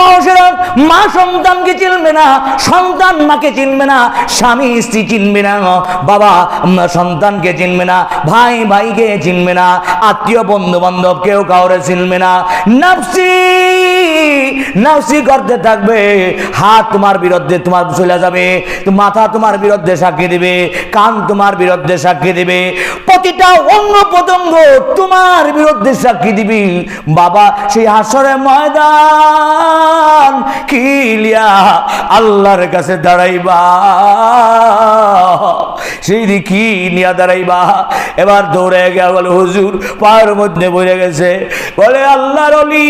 মানুষেরা মা সন্তানকে চিনবে না, সন্তান মাকে চিনবে না, স্বামী স্ত্রী চিনবে না, বাবা সন্তানকে চিনবে না, ভাই ভাইকে চিনবে না, আত্মীয় বন্ধু বান্ধব কেউ কাউরে চিনবে না। নাফসি নাফসি করতে থাকবে, হাত তোমার বিরুদ্ধে তোমার চলে যাবে, মাথা তোমার বিরুদ্ধে সাক্ষী দিবে, কান তোমার বিরুদ্ধে সাক্ষী দিবে, প্রতিটা অঙ্গ প্রত্যঙ্গ তোমার বিরুদ্ধে সাক্ষী দিবি। বাবা, সেই হাসরে ময়দান কিলিয়া আল্লাহর কাছে দাঁড়াইবা। সেই কি নিয়া দাঁড়াইবা? এবার দৌড়ে গিয়া বলে, হুজুর, পায়ের মধ্যে বলে গেছে। বলে, আল্লাহর অলি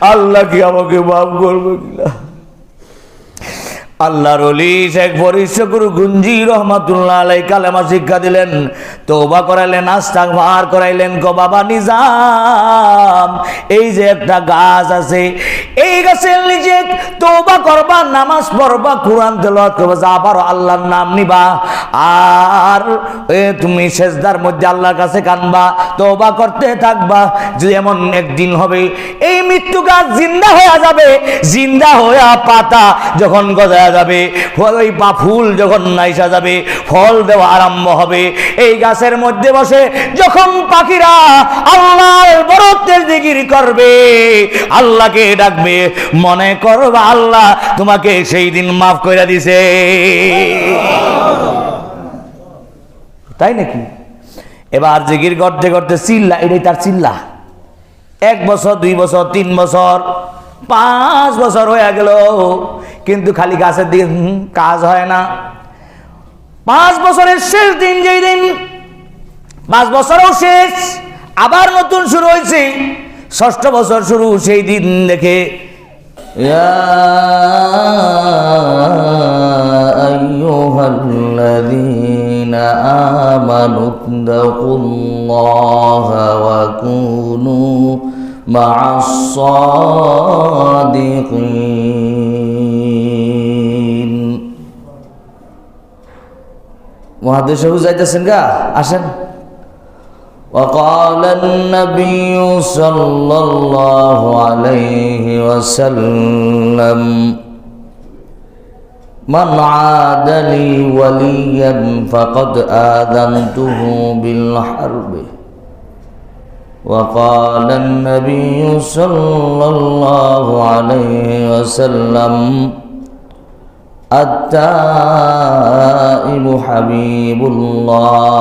আল্লাহ কি আমাকে মাফ করব কিনা? আল্লাহর অলি শেখ ফরিশ্বর গুঞ্জি রহমাতুল্লাহ আলাই কালেমা শিক্ষা দিলেন তৌবা করাইলেন আস্তাক করাইলেন, গো বাবা নিজাম। এই যে একটা গাছ আছে, এই গাছের তৌবা করবা, নামাজ পড়বা, কোরআন করবা আবার আল্লাহর নাম নিবা। আর তুমি সেজদার মধ্যে আল্লাহর কাছে কানবা তৌবা করতে থাকবা, যে এমন একদিন হবে, এই মৃত্যু গাছ জিন্দা হয়ে যাবে, জিন্দা হয়ে পাতা যখন গজায়া যাবে। ওই পা ফুল যখন নাইসা যাবে, ফল দেওয়া আরম্ভ হবে। এই গাছের মধ্যে বসে যখন পাখিরা আল্লাহর বরত্বের দিকির করবে, আল্লাহকে ডাকবে, মনে করবা আল্লাহ, তোমাকে সেই দিন মাফ করে দিছে। তাই নাকি? এবার জিকির করতে করতে চিল্লা, এটাই তার চিল্লা। এক বছর, দুই বছর, তিন বছর, পাঁচ বছর হয়ে গেল। কিন্তু খালি গাছের দিকে হুম, কাজ হয় না পাঁচ বছরের শেষ দিন যেই দিন পাঁচ বছরও শেষ আবার নতুন শুরু হয়েছে ষষ্ঠ বছর শুরু সেই দিন দেখে يا أيها الذين آمنوا اتقوا الله وكونوا مع الصادقين মহাদেশ যাইতেছেন গা আসেন وقال النبي صلى الله عليه وسلم من عاد لي وليا فقد آذنته بالحرب وقال النبي صلى الله عليه وسلم التائب حبيب الله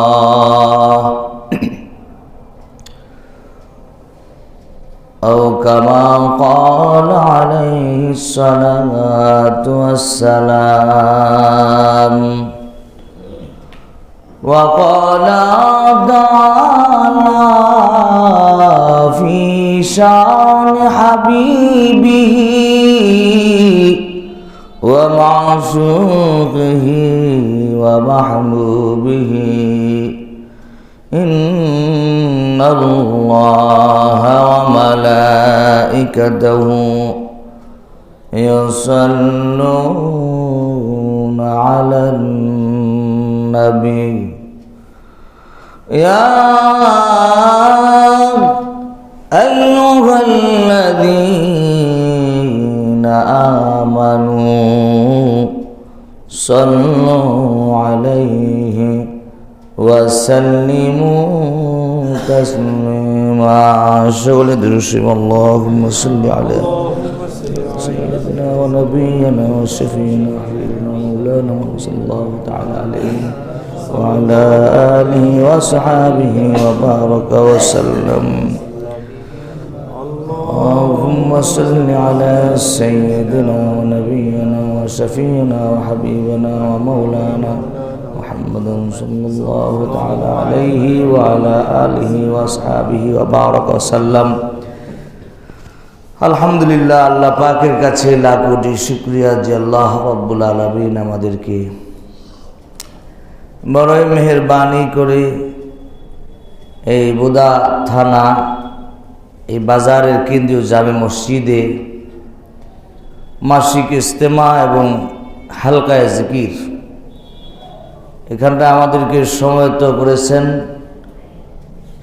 أو كما قال عليه الصلاة والسلام وقال تعالى في شان حبيبه ومعشوقه ومحبوبه. إن الله وملائكته يصلون على النبي. يا أيها الذين آمنوا صلوا عليه وسلموا تسليما. شغل درشم اللهم صل على سيدنا ونبينا وشفينا وحبيبنا مولانا صلى الله تعالى عليه وعلى آله وصحابه وبارك وسلم. اللهم صل على سيدنا ونبينا وشفينا وحبيبنا ومولانا محمد صلى الله تعالى عليه وعلى آله وأصحابه وبارك وسلم আলহামদুলিল্লাহ আল্লাহ পাকের কাছে লাখ কোটি শুক্রিয়া যে আল্লাহ রব্বুল আলমিন আমাদেরকে বড়ই মেহরবানি করে এই বোদা থানা এই বাজারের কেন্দ্রীয় জামে মসজিদে মাসিক ইস্তেমা এবং হালকায় জিকির। এখানটা আমাদেরকে সমায়ত্ত করেছেন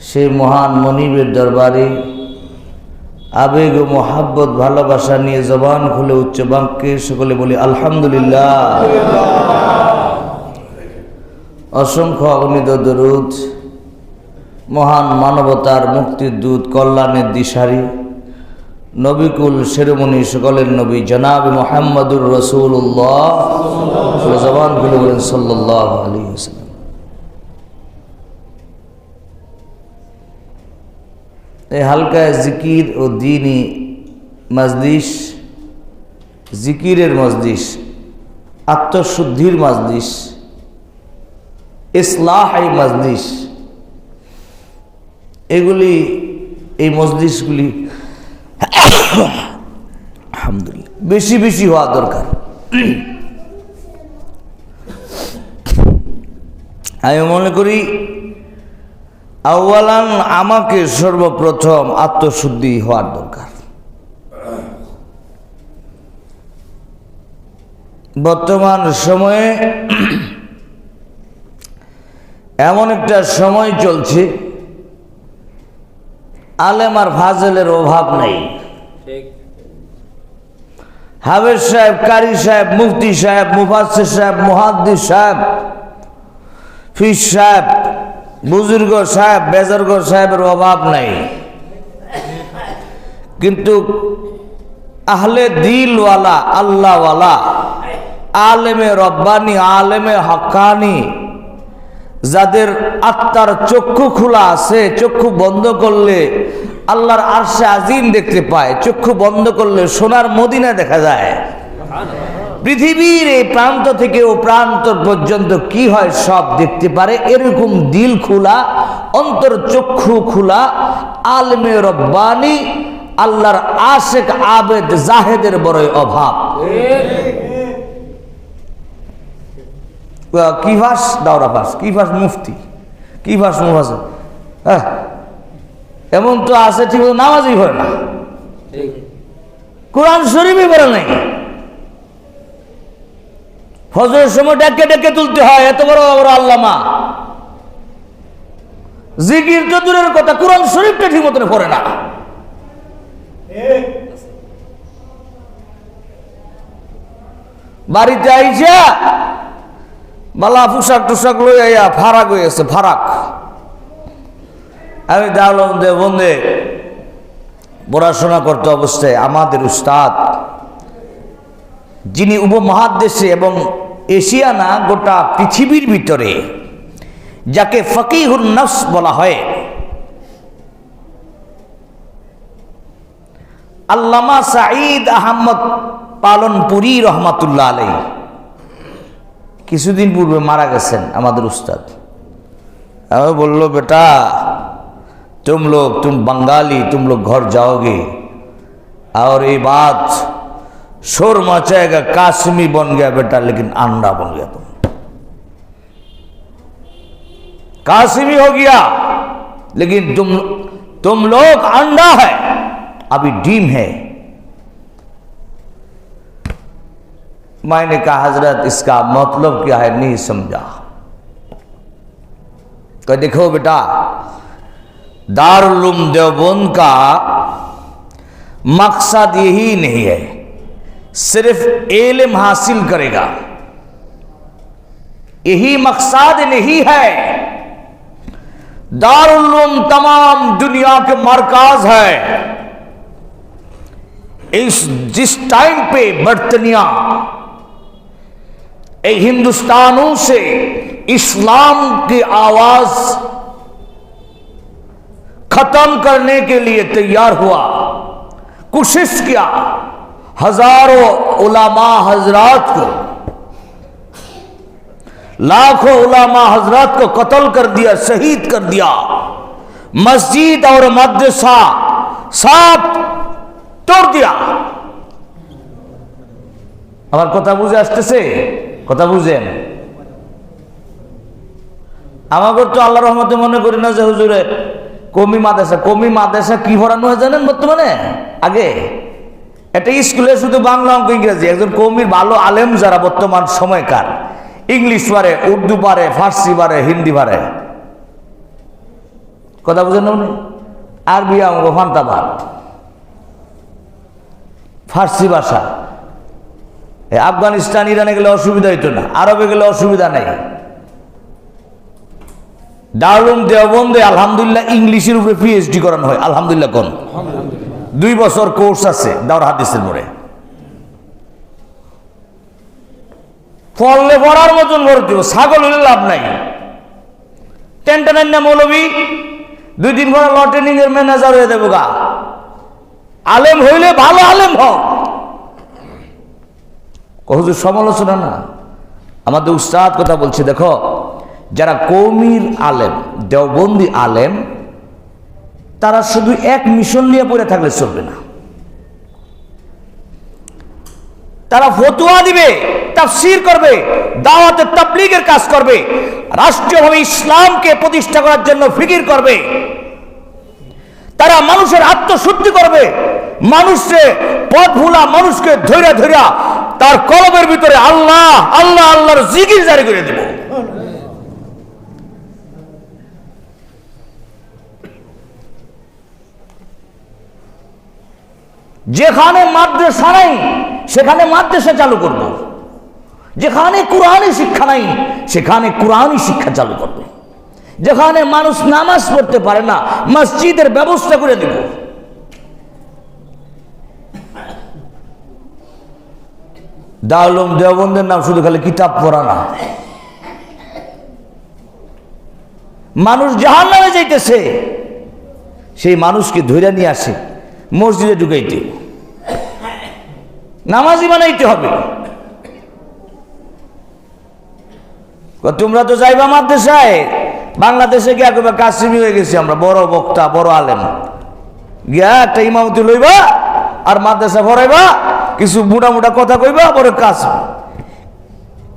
সেই মহান মনিবের দরবারে আবেগ ও মোহাব্বত ভালোবাসা নিয়ে জবান খুলে উচ্চ বাক্যে সকলে বলি আলহামদুলিল্লাহ। অসংখ্য অগণিত দরুদ। মহান মানবতার মুক্তির দূত, কল্যাণের দিশারি। নবিকুল শিরোমণি সকলের নবী, জনাব মোহাম্মদুর রসুল্লাহ জবান খুলে বলেন সাল্লাহ আলী হোসেন এই হালকা জিকির ও দিনই মজলিস, জিকিরের মজলিস, আত্মশুদ্ধির মজলিস ইসলাহ এই মজলিস এগুলি, এই মজলিসগুলি আলহামদুলিল্লাহ, বেশি বেশি হওয়া দরকার। আমি মনে করি আউ্বালান আমাকে সর্বপ্রথম আত্মশুদ্ধি হওয়ার দরকার। বর্তমান সময়ে এমন একটা সময় চলছে আলেম আর ফাজেলের অভাব নেই। হাবেজ সাহেব কারি সাহেব মুফতি সাহেব মুফাসির সাহেব মুহাদ্দিস সাহেব ফিস সাহেব বুজুর্গ সাহেব বেজর্গ সাহেবের অভাব নাই। কিন্তু আহলে দিলওয়ালা আল্লাহওয়ালা আলেমে রব্বানি আলেমে হকানি যাদের আত্মার চক্ষু খোলা আছে, চক্ষু বন্ধ করলে আল্লাহর আরশে আজিম দেখতে পায়, চক্ষু বন্ধ করলে সোনার মদিনা দেখা যায়। পৃথিবীর এই প্রান্ত থেকে ও প্রান্ত পর্যন্ত কি হয় সব দেখতে পারে? এরকম দিল খোলা, অন্তর চক্ষু খোলা, আলমে রব্বানি, আল্লাহর আশেক আবেদ জাহেদের বড়ই অভাব। কি ভাস? দাওরা ভাস। কি ভাস মুফতি? কি ভাস মুফাস হ্যাঁ। এমন তো আছে, ঠিক নামাজই হয় না। কোরআন শরীফই বলে নাই। ফজরের সময় ডেকে ডেকে তুলতে হয়, এত বড় বড় আল্লামা। জিকির তো দূরের কথা, কোরআন শরীফটা ঠিক মতন পড়ে না। বাড়িতে আইসা বালা পোশাক টুশাক লই আইয়া ফারাক হয়ে গেছে ফারাক। আমি দাওলাম দে বন্ধে, পড়াশোনা করতে অবস্থায় আমাদের উস্তাদ, যিনি উপমহাদেশে এবং এশিয়া না, গোটা পৃথিবীর ভিতরে, যাকে ফকিহুর নফস বলা হয়, আল্লামা সাঈদ আহমদ পালনপুরি রহমাতুল্লাহ আলাই কিছুদিন পূর্বে মারা গেছেন আমাদের উস্তাদ আমি বললো বেটা तुम लोग तुम बंगाली तुम लोग घर जाओगे और ये बात शोर मचाएगा काश्मी बन गया बेटा लेकिन अंडा बन गया तुम काश्मी हो गया लेकिन तुम तुम लोग अंडा है अभी डीम है میں نے کہا حضرت، اس کا مطلب کیا ہے؟ نہیں سمجھا۔ کہ دیکھو بیٹا دار دارالعلوم دیوبند کا مقصد یہی نہیں ہے۔ صرف علم حاصل کرے گا۔ یہی مقصد نہیں ہے۔ دار العلوم تمام دنیا کے مرکز ہے۔ اس، جس ٹائم پہ برطانیہ اے ہندوستانوں سے اسلام کی آواز ختم کرنے کے لیے تیار ہوا، کوشش کیا ہزاروں علماء حضرات کو، لاکھوں علماء حضرات کو قتل کر دیا، شہید کر دیا۔ مسجد اور مدرسہ سب توڑ دیا۔ اور কথা বুঝে কথা বুঝেন? আমাকে তো আল্লাহ রহমতে মনে করি না যে হুজুরে, কমি মাদ্রাসা কমি মাদ্রাসা কি পড়ানো হয় জানেন বর্তমানে? আগে? একটা স্কুলে শুধু বাংলা অঙ্ক ইংরেজি, একজন কমির ভালো আলেম যারা বর্তমান সময়কার, ইংলিশ পারে, উর্দু পারে, ফার্সি পারে, হিন্দি পারে। কথা বুঝেন উনি? আরবি অঙ্ক ফান্তাবাদ ফার্সি ভাষা। আফগানিস্তান ইরানে গেলে অসুবিধা হইতো না আরবে গেলে অসুবিধা নেই। দারুম দেওবন্দে আলহামদুলিল্লাহ ইংলিশের উপরে পিএইচডি করানো হয় আলহামদুলিল্লাহ কোন? দুই বছর কোর্স আছে দাওর হাদিসের মোড়ে। পড়লে পড়ার মতন ভর্তি হব। ছাগল হলে লাভ নাই। টেন্টেন না মৌলবি দুই দিন পরে লটেনিং এর ম্যানেজার হয়ে দেবো গা। আলেম হইলে ভালো আলেম হোক হুজুর, সমালোচনা না। আমাদের উস্তাদ কথা বলছে, দেখো, যারা কৌমির আলেম, দেওবন্দি আলেম, তারা শুধু এক মিশন নিয়ে পড়ে থাকলে চলবে না। তারা ফতুয়া দিবে, তাফসির করবে, দাওয়াতে তাবলিগের কাজ করবে, রাষ্ট্রীয়ভাবে ইসলামকে প্রতিষ্ঠা করার জন্য ফিকির করবে। তারা মানুষের আত্মশুদ্ধি করবে, মানুষকে পথ ভুলা মানুষকে ধৈর্য ধৈর্য তার কলবের ভিতরে আল্লাহ আল্লাহ আল্লাহর জিকির জারি করে দেব। যেখানে মাদ্রাসা নাই, সেখানে মাদ্রাসা চালু করব। যেখানে কোরআনই শিক্ষা নাই, সেখানে কোরআনই শিক্ষা চালু করবে। যেখানে মানুষ নামাজ পড়তে পারে না, মসজিদের ব্যবস্থা করে দেব। দাউলম দেওবন্দের নাম শুধু খালি কিতাব পড়া না। মানুষ জাহান নামে যাইতেছে। সেই মানুষকে ধৈর্য নিয়ে আসে, মসজিদে ঢুকাইতে। নামাজি বানাইতে হবে। তোমরা তো যাইবা মাদ্রাসায়। বাংলাদেশে গিয়া কবে কাশ্মীর হয়ে গেছি আমরা, বড় বক্তা, বড় আলেম। গিয়া একটা ইমামতি লইবা আর মাদ্রাসা ভরাইবা। কিছু মোটা মোটা কথা কইবা, পরে কাশ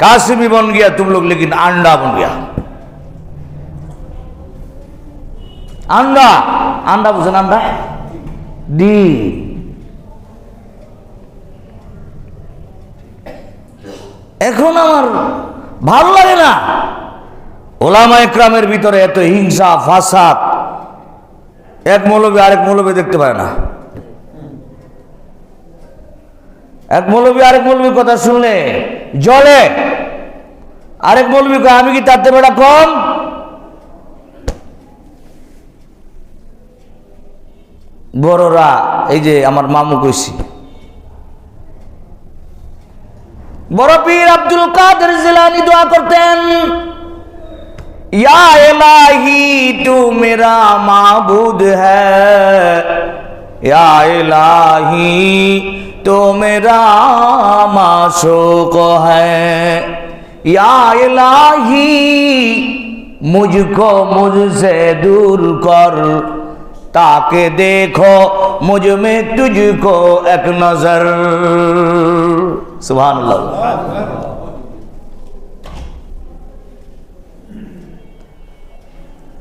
কাশ্মী বন গিয়া, তুম লোক লেকিন আন্ডা বন গিয়া। আন্ডা আন্ডা বুঝেন আন্ডা? ডি। এখন আমার ভালো লাগে না। ওলামা একরামের ভিতরে এত হিংসা, ফাসাদ। এক মৌলবী আরেক মৌলবী দেখতে পায় না। এক মৌলবী আরেক মৌলবীর কথা শুনলে জলে। আরেক মৌলবী আমি কি তাতে বেড়া কম? বড়রা, এই যে আমার মামু কইছি। বড় পীর আব্দুল কাদের জিলানি দোয়া করতেন, ইয়া তু মেরা মাবুদ হ্যা ইলাহি تو میرا معشوق ہے۔ یا الہی، مجھ کو مجھ سے دور کر۔ تاکہ دیکھو مجھ میں تجھ کو ایک نظر۔ سبحان اللہ۔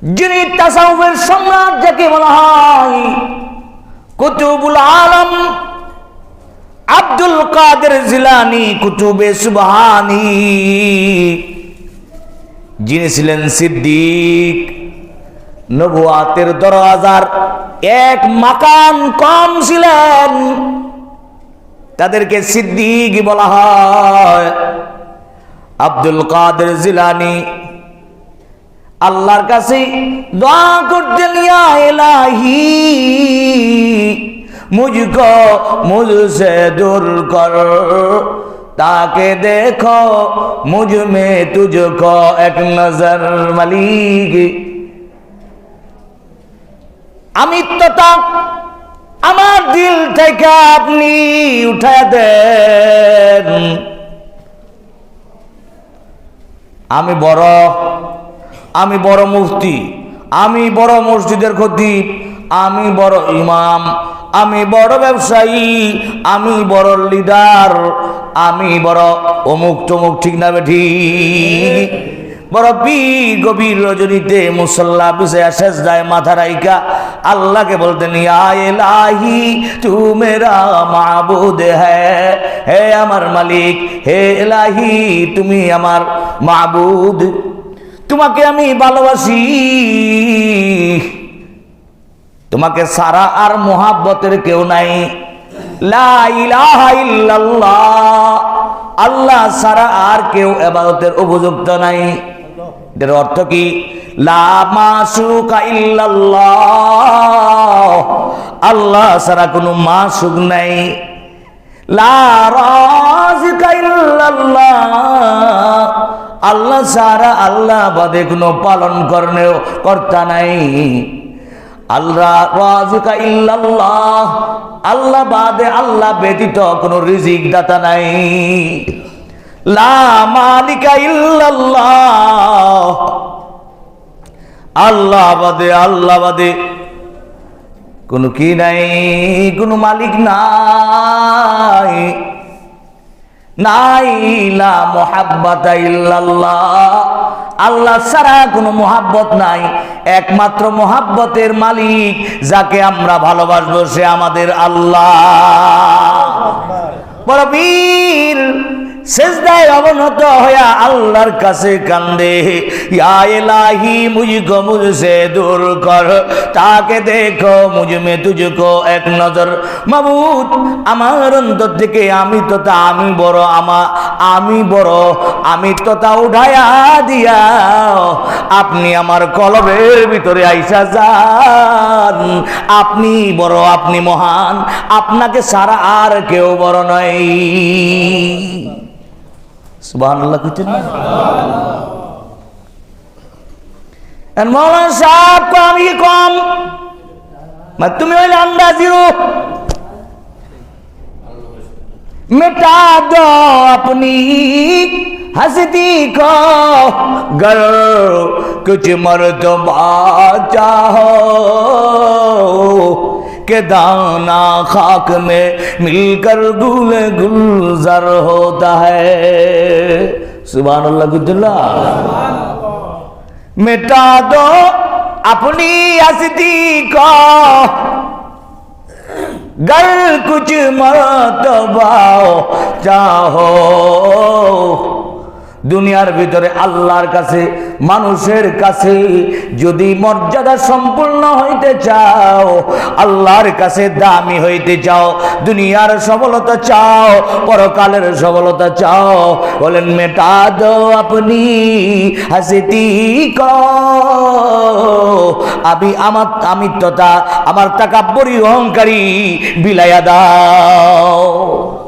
جنی تصور سمنا جکی ملہائی کتب العالم আব্দুল কাদের জিলানি কুতুবে সুবহানি। যিনি ছিলেন সিদ্দিক নবুয়াতের দরওয়াজার, এক মাকান কম ছিলেন। তাদেরকে সিদ্দিক বলা হয়। আব্দুল কাদের জিলানি আল্লাহর কাছে দোয়া করতেন ইলাহি। মুঝকো মুঝসে দূর কর। তাকে দেখো মুঝ মে তুঝকো এক নজর মালিক। আমিত্বতা আমার দিল থেকে আপনি উঠা দেন। আমি বড় আমি বড় মুফতি, আমি বড় মসজিদের খতিব, আমি বড় ইমাম আমি বড় ব্যবসায়ী, আমি বড় লিডার, আমি বড় অমুক তমুক ঠিক না বেঠি বড় পীর গভীর রজনীতে মুসল্লা বিষয়া শেষ যায় মাথা রাইকা আল্লাহকে বলতেন, ইয়া এলাহি তু মেরা মাবুদ হ্যাঁ হে আমার মালিক, হে এলাহি তুমি আমার মাবুদ। তোমাকে আমি ভালোবাসি। তোমাকে সারা আর মোহাব্বতের কেউ নাই। আল্লাহ ছাড়া আর কেউ এবাদতের উপযুক্ত নাই। এর অর্থ কি? আল্লাহ ছাড়া কোনো মাসুক নাই। আল্লাহ সারা আল্লাহ বাদে কোনো পালন কর্তা নাই। আল্লাহ আল্লাহ বাদে আল্লাহ ব্যতীত কোনো রিজিক দাতা নাই। লা মালিকা আল্লাহ বাদে আল্লাহ বাদে কোনো কি নাই, কোনো মালিক নাই। নাই লা মোহাব্বত আল্লাহ ছাড়া কোনো মোহাব্বত নাই। একমাত্র মোহাব্বতের মালিক যাকে আমরা ভালোবাসবো সে আমাদের আল্লাহ। বড় বীর। সেজদায় অবনত হইয়া আল্লাহর কাছে কান্দে। ইয়া ইলাহি মুঝকো মুঝসে দূর কর। তাকে দেখো মুঝ মে তুঝকো এক নজর। মাবুদ, আমার অন্তর থেকে আমি তো তা, আমি বড় আমা, আমি বড়, আমি তো তা উঠায়া দিয়া আপনি আমার কলবের ভিতরে আইসা যান। আপনি বড়, আপনি মহান। আপনাকে সারা আর কেউ বড় নয় সুবহানাল্লাহ কইতেন না আর মৌলানা সাহেব কম আমি কি কম মানে তুমি হইলে আন্দাজিরো मिटा दो अपनी हंसती को गर कुछ मर्तबा चाहो کہ دانا خاک میں مل کر گل گلزر ہوتا ہے۔ سبحان اللہ گدلا مٹا دو اپنی ہستی کو۔ گر کچھ مرتبہ چاہو۔ দুনিয়ার ভিতরে আল্লাহর কাছে, মানুষের কাছে যদি মর্যাদা সম্পূর্ণ হইতে চাও, আল্লাহর কাছে দামি হইতে চাও, দুনিয়ার সফলতা চাও, পরকালের সফলতা চাও, বলেন মেটা দো আপনি, হাসিতি আমি আমার আমিত্বতা, আমার তাকাব্বরি অহংকারী বিলায়া দাও।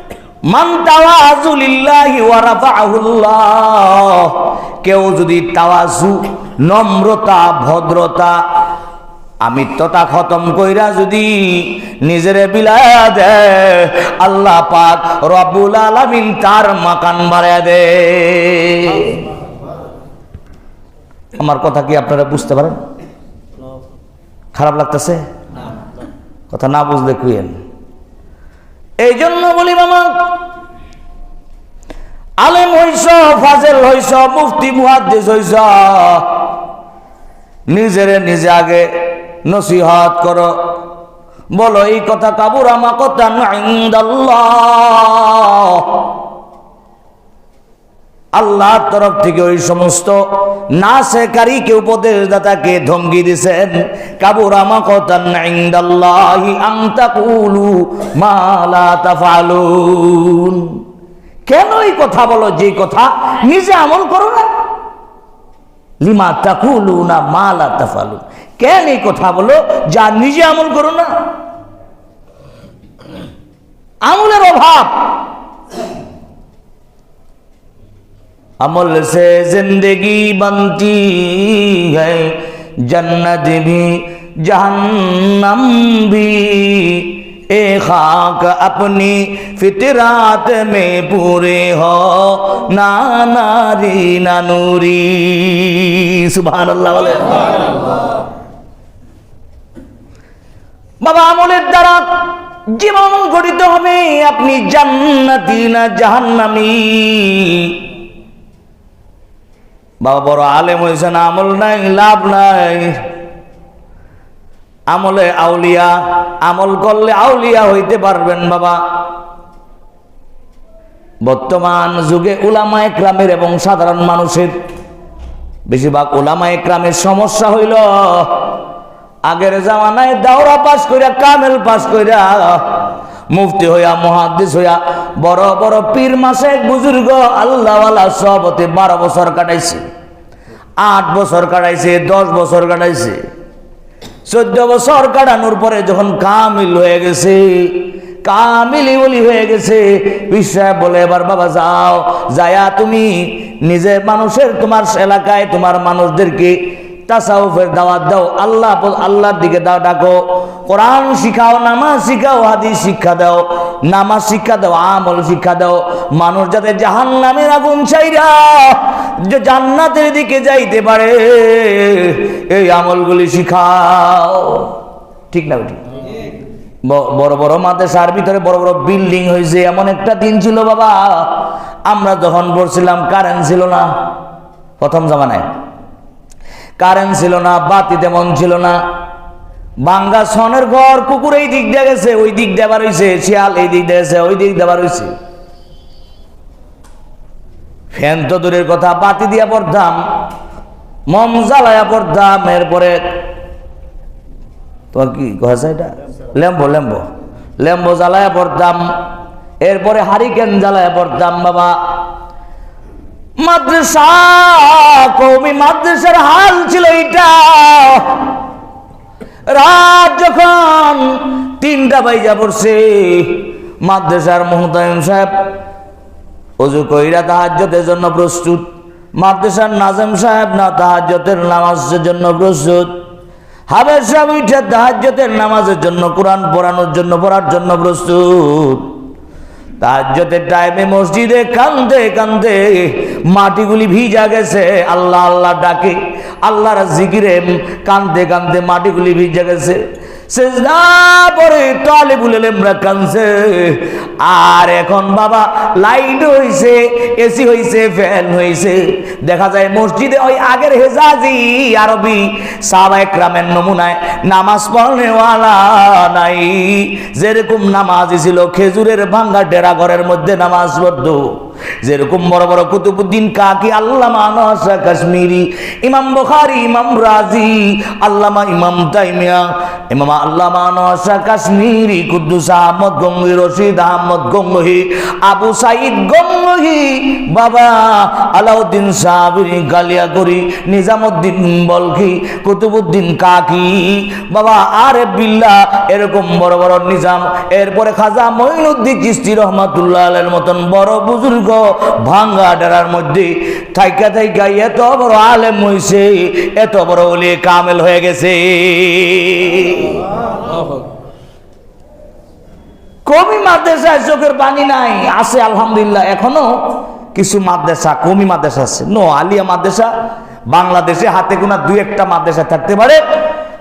মান কেউ যদি তাওয়াজু নম্রতা ভদ্রতা আমিত্বতা খতম কইরা যদি নিজের বিলায়া দে আল্লাহ পাক রব্বুল আলামিন তার মাকান বাড়ায় দে। আমার কথা কি আপনারা বুঝতে পারেন? খারাপ লাগতেছে? কথা না বুঝলে কুয়েন এই জন্য বলি মামা আলেম হইস ফাজেল হইস মুফতি, মুহাদ্দিস হইস নিজেরে নিজে আগে নসিহত করো। বলো, এই কথা কাবুর আমা কথা আল্লাহর তরফ থেকে ওই সমস্ত না শেখারিকে উপদেশদাতাকে ধমকি দিছেন, কাবুর আমা কথা ইনদাল্লাহি আন তাকুলু মা লা তাফালুন কেন এই কথা বলো যে কথা? নিজে আমল করো না। লিমা তাকুলু না মালা তাফালু কেন এই কথা বলো? যা নিজে আমল করো না। আমলের অভাব। আমল সে জিন্দগি বন্তি হ্যায়। জন্নত ভি জাহান্নাম ভি। ए खाक अपनी फितरात में पूरे हो ना नारी ना नूरी सुभान अल्लाह বলে বাবা আমলের দ্বারা জীবন গঠিত হবে আপনি জান্নাতি না জাহান্নামী বাবা বড় আলেম হয়েছেন আমল নাই লাভ নাই আমলে আউলিয়া, আমল করলে আউলিয়া হইতে পারবেন বাবা। বর্তমান যুগে উলামা একরামের এবং সাধারণ মানুষের বেশিরভাগ ওলামা একরামের সমস্যা হইল, আগের জামানায় দাওরা পাস কইরা, কামেল পাস কইরা, মুফতি হইয়া, মহাদ্দিস হইয়া, বড় বড় পীর মাসে বুজুর্গ আল্লাহওয়ালা সবতে বারো বছর কাটাইছে, আট বছর কাটাইছে, দশ বছর কাটাইছে। চোদ্দ বছর কাটানোর পরে যখন কামিল হয়ে গেছে, কামিলি বলি হয়ে গেছে বিশ্বাস বলে, এবার বাবা যাও, যায়া তুমি নিজে মানুষের, তোমার এলাকায় তোমার মানুষদেরকে তাসাউফের দাওয়াত দাও, আল্লাহ, আল্লাহর দিকে দাও, ডাকো, কোরআন শিখাও, নামাজ শিখাও, হাদিস শিক্ষা দাও। নামাজ শিক্ষা দাও, আমল শিক্ষা দাও। মানুষ যাতে জাহান নামের আগুন চাইরা যে জান্নাতের দিকে যাইতে পারে, এই আমলগুলি শিখাও। ঠিক না ঠিক বড় বড় মাদ্রাসার ভিতরে বড় বড় বিল্ডিং হয়েছে, এমন একটা দিন ছিল বাবা। আমরা যখন পড়ছিলাম কারেন্ট ছিল না। প্রথম জামানায়। কারেন্ট ছিল না বাতি তেমন ছিল না। বাঙ্গা সনের ঘর, কুকুর এই দিক দিয়ে গেছে, ওই দিক দিয়ে বার হইছে, শিয়াল এই দিক দিয়ে ওই দিক দিয়ে বার হইছে। ফ্যান তো দূরের কথা, বাতি দিয়া পড়তাম, মম জ্বালায়া পড়তাম, এরপরে তোমার কি কথা এটা? লেম্বো লেম্বো লেম্বো জ্বালায়া পড়তাম, এরপরে হারিকেন জ্বালায়া পড়তাম, বাবা। মাদ্রাসা, কৌমি মাদ্রাসার হাল ছিল এটা রাত যখন তিনটা বাইজা পড়ছে, মাদ্রাসার মোহতায়ন সাহেব অজু কইরা তাহাজ্জতের জন্য প্রস্তুত। মাদ্রাসার নাজম সাহেব না তাহাজ্জতের নামাজের জন্য প্রস্তুত। হাবের সাহেব উঠে তাহাজ্জতের নামাজের জন্য, কোরআন পড়ানোর জন্য, পড়ার জন্য প্রস্তুত। তাহাজ্জতের টাইমে মসজিদে কান্দে কান্দে মাটিগুলি ভিজা গেছে। আল্লাহ আল্লাহ ডাকে। আল্লাহর জিকিরে কান্দে কান্দে মাটিগুলি ভিজা গেছে। আর এখন বাবা, লাইট হইছে, এসি হইছে, ফ্যান হইছে। দেখা যায় মসজিদে ওই আগের হেজাজি আরবি সাহাবা একরামের নমুনায় নামাজ পড়নেওয়ালা নাই। যেরকম নামাজি ছিল, খেজুরের ভাঙ্গা ডেরা ঘরের মধ্যে নামাজ পড়তো। যেরকম বড় বড় কুতুবুদ্দিন কাকি, আল্লামা আনোয়ার কাশ্মীরি, ইমাম বুখারী, ইমাম রাজি, আল্লামা ইমাম তাইমিয়া, ইমাম আল্লামা আনোয়ার কাশ্মীরি, কুদ্দুস আহমদ গঙ্গি রশিদ আহমদ গঙ্গহি আবু সাইদ গঙ্গহি বাবা আলাউদ্দিন সাহাবিরি গালিয়াগরি নিজামুদ্দিন বলখি কুতুবুদ্দিন কাকি, বাবা আরে বিল্লা এরকম বড় বড় নিজাম, এরপরে খাজা মঈনুদ্দিন চিস্তি রহমাতুল্লাহ আলের মতন বড় বুজুর্গ ভাঙ্গা ডেরার মধ্যে থাইকা থাইকা এত বড় আলেম হইছে, এত বড় ওলি কামেল হয়ে গেছে। কমি মাদ্রাসায় চোখের পানি নাই, আছে আলহামদুলিল্লাহ এখনও। কিছু মাদ্রাসা, কমি মাদ্রাসা আছে। নো, আলিয়া মাদ্রাসা, বাংলাদেশে হাতে গোনা দুই একটা মাদ্রাসা থাকতে পারে।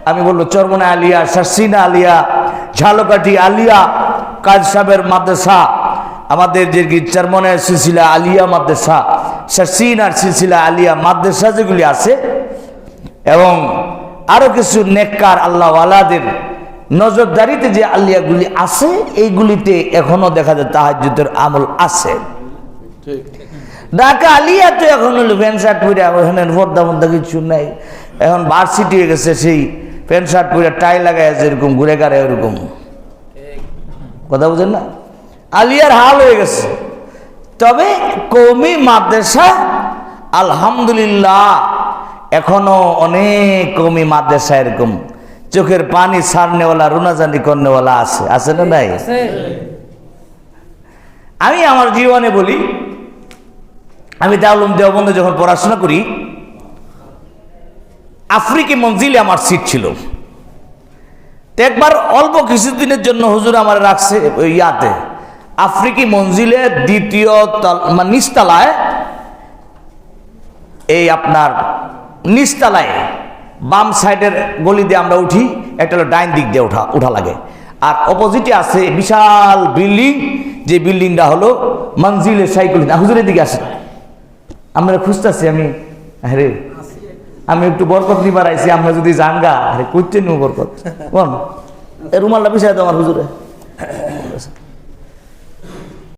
আমি বলব, চরমনা আলিয়া, শাসিনা আলিয়া, ঝালকাঠি আলিয়া, কাজ সাহেবের মাদ্রাসা আমাদের যে গির্জার মনে সিলসিলা আলিয়া মাদ্রাসা শাসিন আর সিলসিলা আলিয়া মাদ্রাসা যেগুলি আছে এবং আরও কিছু নেককার আল্লাহ আলাদের নজরদারিতে যে আলিয়াগুলি আছে এইগুলিতে এখনও দেখা যায় তাহাজ্জুদের আমল আছে। ঢাকা আলিয়া তো এখন হলো প্যান্ট শার্ট পরে ওখানে পর্দা মর্দা কিছু নাই। এখন ভার্সিটি হয়ে গেছে সেই প্যান্ট শার্ট পরে টাই লাগাই আছে এরকম ঘুরে গাড়ে এরকম কথা বুঝেন না? আলিয়ার হাল হয়ে গেছে। তবে কৌমি মাদ্রাসা আলহামদুলিল্লাহ এখনও অনেক কৌমি মাদ্রাসা এরকম। চোখের পানি ছাড়নেওয়ালা রুনাজানি করনেওয়ালা আছে। আছে না নাই? আমি আমার জীবনে বলি আমি দাউলুম দেওবন্দে যখন পড়াশোনা করি আফ্রিকি মঞ্জিলে আমার সিট ছিল। একবার অল্প কিছুদিনের জন্য হুজুর আমার রাখছে ওই ইয়াতে। আফ্রিকি মঞ্জিলে দ্বিতীয় মানে নিচতলায়, এই আপনার নিচতলায়, বাম সাইডের গলি দিয়ে আমরা উঠি, একটা হলো ডাইন দিক দিয়ে ওঠা উঠা লাগে। আর অপোজিটে আছে বিশাল বিল্ডিং, যে বিল্ডিংটা হলো মঞ্জিলে সাইকেল হুজুরের দিকে আসে আমরা খুঁজতেছি, আমি, আরে, আমি একটু বরকত নিবার আইছি, আমরা যদি জাঙ্গা আরে করতে নিউ বরকত। এ রুমালটা পিছাই তোমার হুজুরে।